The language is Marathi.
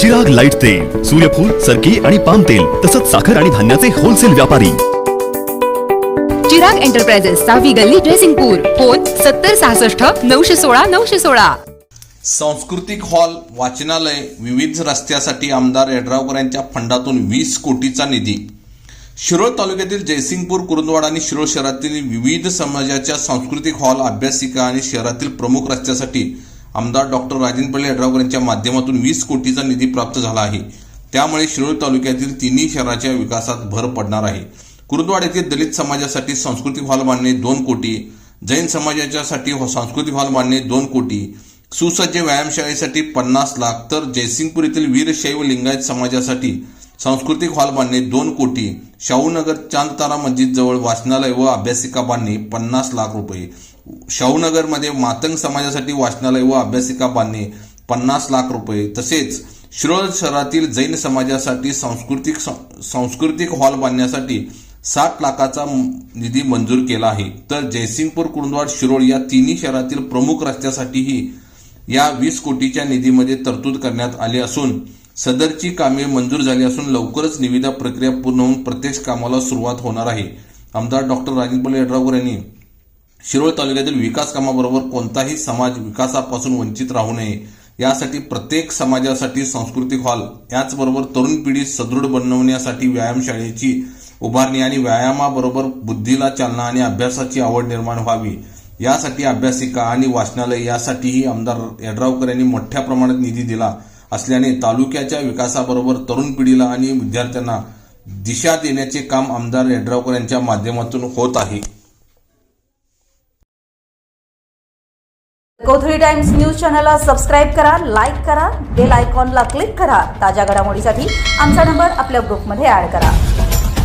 जग लाइट तेल सूर्यफूल सरकी आणि पाम तेल तसंच साखर आणि धान्याचे होलसेल व्यापारी. चिराग एंटरप्राइजेस सहावी गल्ली ड्रेसिंगपूर फोन सत्तर सहासष्ट नऊशे सोळा नऊशे सोळा. सांस्कृतिक हॉल वाचनालय विविध रस्त्यासाठी आमदार यड्रावकर यांच्या फंडातून वीस कोटीचा निधी. शिरोळ तालुक्यातील जयसिंगपूर कुरुंदवाड आणि शिरोळ शहरातील विविध समाजाच्या सांस्कृतिक हॉल अभ्यासिका आणि शहरातील प्रमुख रस्त्यासाठी आमदार डॉक्टर राजेंद्र पल्ले यड्रावकर यांच्या माध्यमातून वीस कोटीचा निधी प्राप्त झाला आहे. त्यामुळे शिरोळ तालुक्यातील तिन्ही शहराच्या विकासात भर पडणार आहे. कुरुंदवाड येथील दलित समाजासाठी सांस्कृतिक हॉल बांधणे दोन कोटी जैन समाजाच्यासाठी हो- सांस्कृतिक हॉल बांधणे दोन कोटी सुसज्ज व्यायामशाळेसाठी पन्नास लाख तर जयसिंगपूर येथील वीरशैव लिंगायत समाजासाठी सांस्कृतिक हॉल बांधणे दोन कोटी शाहूनगर चांदतारा मस्जिद जवळ वाचनालय व अभ्यासिका बांधणे पन्नास लाख रुपये. शाहूनगरमध्ये मातंग समाजासाठी वाचनालय व अभ्यासिका बांधणे पन्नास लाख रुपये. तसेच शिरोळ शहरातील जैन समाजासाठी सांस्कृतिक सांस्कृतिक हॉल बांधण्यासाठी साठ लाखाचा निधी मंजूर केला आहे. तर जयसिंगपूर कुरुंदवाड शिरोळ या तिन्ही शहरातील प्रमुख रस्त्यासाठीही या वीस कोटीच्या निधीमध्ये तरतूद करण्यात आली असून सदरची कामे मंजूर झाली असून लवकरच निविदा प्रक्रिया पूर्ण होऊन प्रत्यक्ष कामाला सुरुवात होणार आहे. आमदार डॉक्टर राजेंद्र यड्रावकर यांनी शिरोळ तालुक्यातील विकास कामाबरोबर कोणताही समाज विकासापासून वंचित राहू नये यासाठी प्रत्येक समाजासाठी सांस्कृतिक हॉल याचबरोबर तरुण पिढी सदृढ बनवण्यासाठी व्यायामशाळेची उभारणी आणि व्यायामाबरोबर बुद्धीला चालना आणि अभ्यासाची आवड निर्माण व्हावी. यासाठी अभ्यासिका आणि वाचनालय यासाठीही आमदार यड्रावकर यांनी मोठ्या प्रमाणात निधी दिला. असल्याने तालुक्याच्या विकासाबरोबर तरुण पिढीला आणि विद्यार्थ्यांना दिशा देण्याचे काम आमदार यड्रावकर यांच्या माध्यमातून होत आहे. कोथळी टाइम्स न्यूज चॅनलला सबस्क्राईब करा लाईक करा बेल आयकॉनला क्लिक करा. ताज्या घडामोडीसाठी आमचा नंबर आपल्या ग्रुपमध्ये ऍड करा.